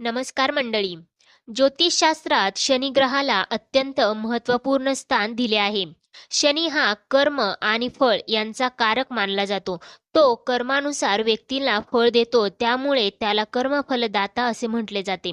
नमस्कार मंडळी. ज्योतिषशास्त्रात शनी ग्रहाला अत्यंत महत्त्वपूर्ण स्थान दिले आहे. शनी हा कर्म आणि फळ यांचा कारक मानला जातो. तो कर्मानुसार व्यक्तीला फळ देतो त्यामुळे त्याला कर्मफलदाता असे म्हटले जाते.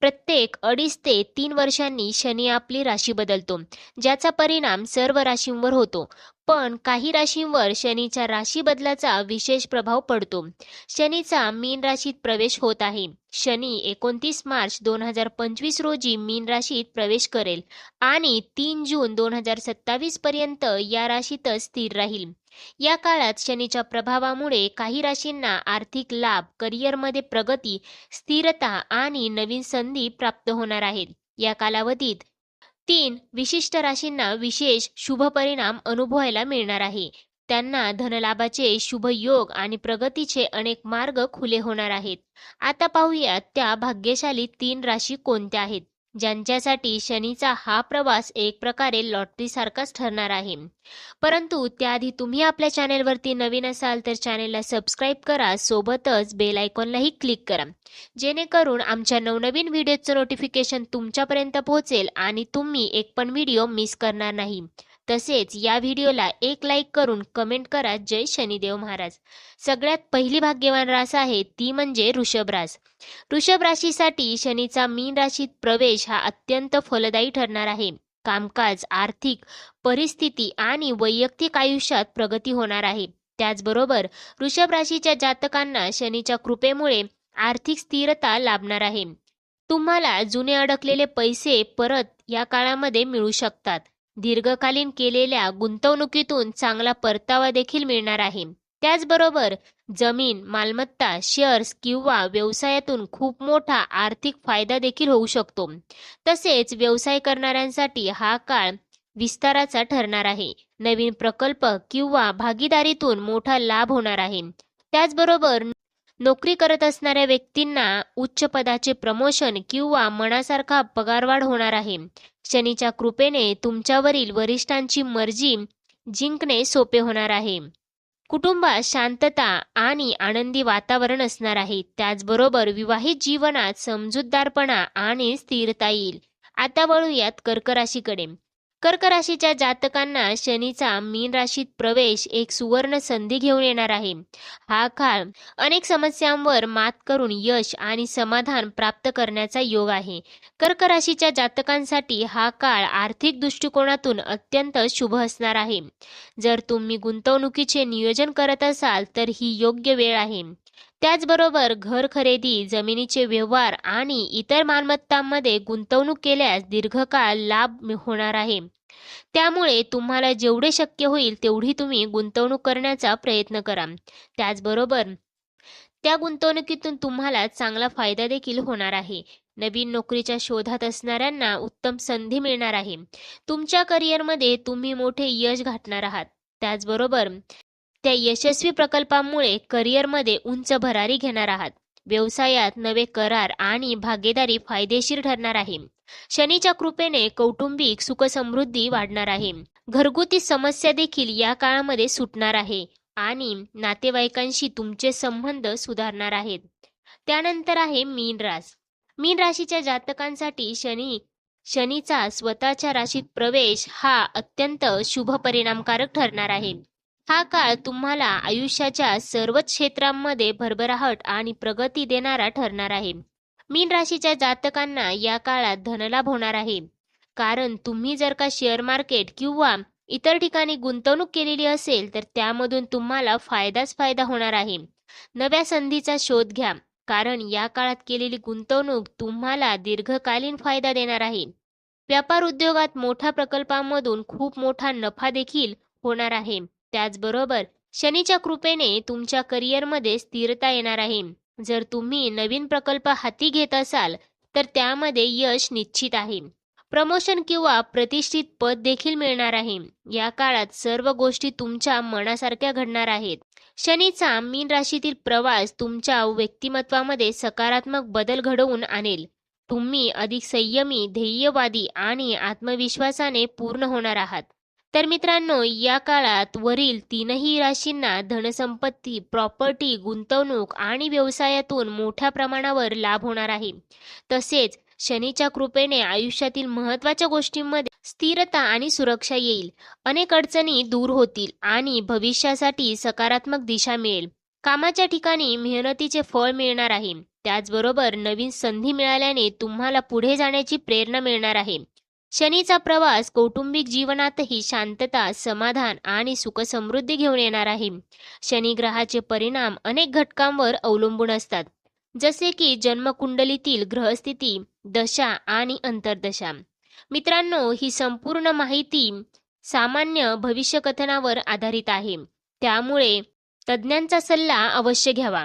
प्रत्येक अडीच ते तीन वर्षांनी शनी आपली राशी बदलतो ज्याचा परिणाम सर्व राशींवर होतो. पण काही राशींवर शनीच्या राशी बदलाचा विशेष प्रभाव पडतो. शनीचा मीन राशीत प्रवेश होत आहे. शनी एकोणतीस मार्च दोन हजार पंचवीस रोजी मीन राशीत प्रवेश करेल आणि तीन जून दोन हजार सत्तावीस पर्यंत या राशीतच स्थिर राहील. या काळात शनीच्या प्रभावामुळे काही राशींना आर्थिक लाभ करिअरमध्ये प्रगती स्थिरता आणि नवीन संधी प्राप्त होणार आहेत. या कालावधीत तीन विशिष्ट राशींना विशेष शुभ परिणाम अनुभवायला मिळणार आहे. त्यांना धनलाभाचे शुभ योग आणि प्रगतीचे अनेक मार्ग खुले होणार आहेत. आता पाहूया त्या भाग्यशाली तीन राशी कोणत्या आहेत. ज्यांच्यासाठी शनीचा हा प्रवास एक प्रकारे लॉटरीसारखाच ठरणार आहे. परंतु त्याआधी तुम्ही आपल्या चॅनेलवरती नवीन असाल तर चॅनेलला सबस्क्राईब करा सोबतच बेल आयकॉनलाही क्लिक करा. जेणेकरून आमच्या नवनवीन व्हिडिओचं नोटिफिकेशन तुमच्यापर्यंत पोहोचेल आणि तुम्ही एक पण व्हिडिओ मिस करणार नाही. तसेच या व्हिडिओला एक लाईक करून कमेंट करा जय शनिदेव महाराज. सगळ्यात पहिली भाग्यवान रास आहे ती म्हणजे ऋषभ रास. ऋषभ राशीसाठी शनीचा मीन राशीत प्रवेश हा अत्यंत फलदायी ठरणार आहे. कामकाज आर्थिक परिस्थिती आणि वैयक्तिक आयुष्यात प्रगती होणार आहे. त्याचबरोबर वृषभ राशीच्या जातकांना शनीच्या कृपेमुळे आर्थिक स्थिरता लाभणार आहे. तुम्हाला जुने अडकलेले पैसे परत या काळामध्ये मिळू शकतात. दीर्घकालीन केलेल्या गुंतवणुकीतून चांगला परतावा देखील मिळणार आहे. त्याचबरोबर जमीन मालमत्ता शेअर्स किंवा व्यवसायातून खूप मोठा आर्थिक फायदा देखील होऊ शकतो. तसेच व्यवसाय करणाऱ्यांसाठी हा काळ विस्ताराचा ठरणार आहे. नवीन प्रकल्प किंवा भागीदारीतून मोठा लाभ होणार आहे. त्याचबरोबर नोकरी करत असणाऱ्या व्यक्तींना उच्च पदाचे प्रमोशन किंवा मनासारखा पगारवाढ होणार आहे. शनीच्या कृपेने तुमच्यावरील वरिष्ठांची मर्जी जिंकणे सोपे होणार आहे. कुटुंबात शांतता आणि आनंदी वातावरण असणार आहे. त्याचबरोबर विवाहित जीवनात समजूतदारपणा आणि स्थिरता येईल. आता वळूयात कर्क राशीकडे कर्क राशीच्या जातकांना शनीचा मीन राशीत प्रवेश एक सुवर्ण संधी घेऊन येणार आहे. हा काळ अनेक समस्यांवर मात करून यश आणि समाधान प्राप्त करण्याचा योग आहे. कर्क राशीच्या जातकांसाठी हा काळ आर्थिक दृष्टिकोनातून अत्यंत शुभ असणार आहे. जर तुम्ही गुंतवणुकीचे नियोजन करत असाल तर ही योग्य वेळ आहे. त्याचबरोबर घर खरेदी जमिनीचे व्यवहार आणि इतर मालमत्तांमध्ये गुंतवणूक केल्यास दीर्घकाळ लाभ होणार आहे. त्यामुळे तुम्हाला जेवढे शक्य होईल तेवढी तुम्ही गुंतवणूक करण्याचा प्रयत्न करा. त्याचबरोबर त्या गुंतवणुकीतून तुम्हाला चांगला फायदा देखील होणार आहे. नवीन नोकरीच्या शोधात असणाऱ्यांना उत्तम संधी मिळणार आहे. तुमच्या करिअरमध्ये तुम्ही मोठे यश गाठणार आहात. त्याचबरोबर त्या यशस्वी प्रकल्पामुळे करिअरमध्ये उंच भरारी घेणार आहात. व्यवसायात नवे करार आणि भागीदारी फायदेशीर ठरणार आहे. शनीच्या कृपेने कौटुंबिक सुखसमृद्धी वाढणार आहे. घरगुती समस्या देखील या काळामध्ये सुटणार आहे आणि नातेवाईकांशी तुमचे संबंध सुधारणार आहेत. त्यानंतर आहे मीन रास मीन राशीच्या जातकांसाठी शनी शनीचा स्वतःच्या राशीत प्रवेश हा अत्यंत शुभ परिणामकारक ठरणार आहे. हा काळ तुम्हाला आयुष्याच्या सर्वच क्षेत्रांमध्ये भरभराहट आणि प्रगती देणारा ठरणार आहे. मीन राशीच्या जातकांना या काळात धनलाभ होणार आहे. कारण तुम्ही जर का शेअर मार्केट किंवा इतर ठिकाणी गुंतवणूक केलेली असेल तर त्यामधून तुम्हाला फायदाच फायदा होणार आहे. नव्या संधीचा शोध घ्या. कारण या काळात केलेली गुंतवणूक तुम्हाला दीर्घकालीन फायदा देणार आहे. व्यापार उद्योगात मोठ्या प्रकल्पांमधून खूप मोठा नफा देखील होणार आहे. त्याचबरोबर शनीच्या कृपेने तुमच्या करिअरमध्ये स्थिरता येणार आहे. जर तुम्ही नवीन प्रकल्प हाती घेत असाल तर त्यामध्ये यश निश्चित आहे. प्रमोशन किंवा प्रतिष्ठित पद देखील मिळणार आहे. या काळात सर्व गोष्टी तुमच्या मनासारख्या घडणार आहेत. शनीचा मीन राशीतील प्रवास तुमच्या व्यक्तिमत्वामध्ये सकारात्मक बदल घडवून आणेल. तुम्ही अधिक संयमी ध्येयवादी आणि आत्मविश्वासाने पूर्ण होणार आहात. तर मित्रांनो या काळात वरील तीनही राशींना धनसंपत्ती प्रॉपर्टी गुंतवणूक आणि व्यवसायातून मोठ्या प्रमाणावर लाभ होणार आहे. तसेच शनीच्या कृपेने आयुष्यातील महत्त्वाच्या गोष्टींमध्ये स्थिरता आणि सुरक्षा येईल. अनेक अडचणी दूर होतील आणि भविष्यासाठी सकारात्मक दिशा मिळेल. कामाच्या ठिकाणी मेहनतीचे फळ मिळणार आहे. त्याचबरोबर नवीन संधी मिळाल्याने तुम्हाला पुढे जाण्याची प्रेरणा मिळणार आहे. शनीचा प्रवास कौटुंबिक जीवनातही शांतता समाधान आणि सुखसमृद्धी घेऊन येणार आहे. शनी ग्रहाचे परिणाम अनेक घटकांवर अवलंबून असतात. जसे की जन्मकुंडलीतील ग्रहस्थिती दशा आणि अंतर्दशा. मित्रांनो ही संपूर्ण माहिती सामान्य भविष्यकथनावर आधारित आहे. त्यामुळे तज्ज्ञांचा सल्ला अवश्य घ्यावा.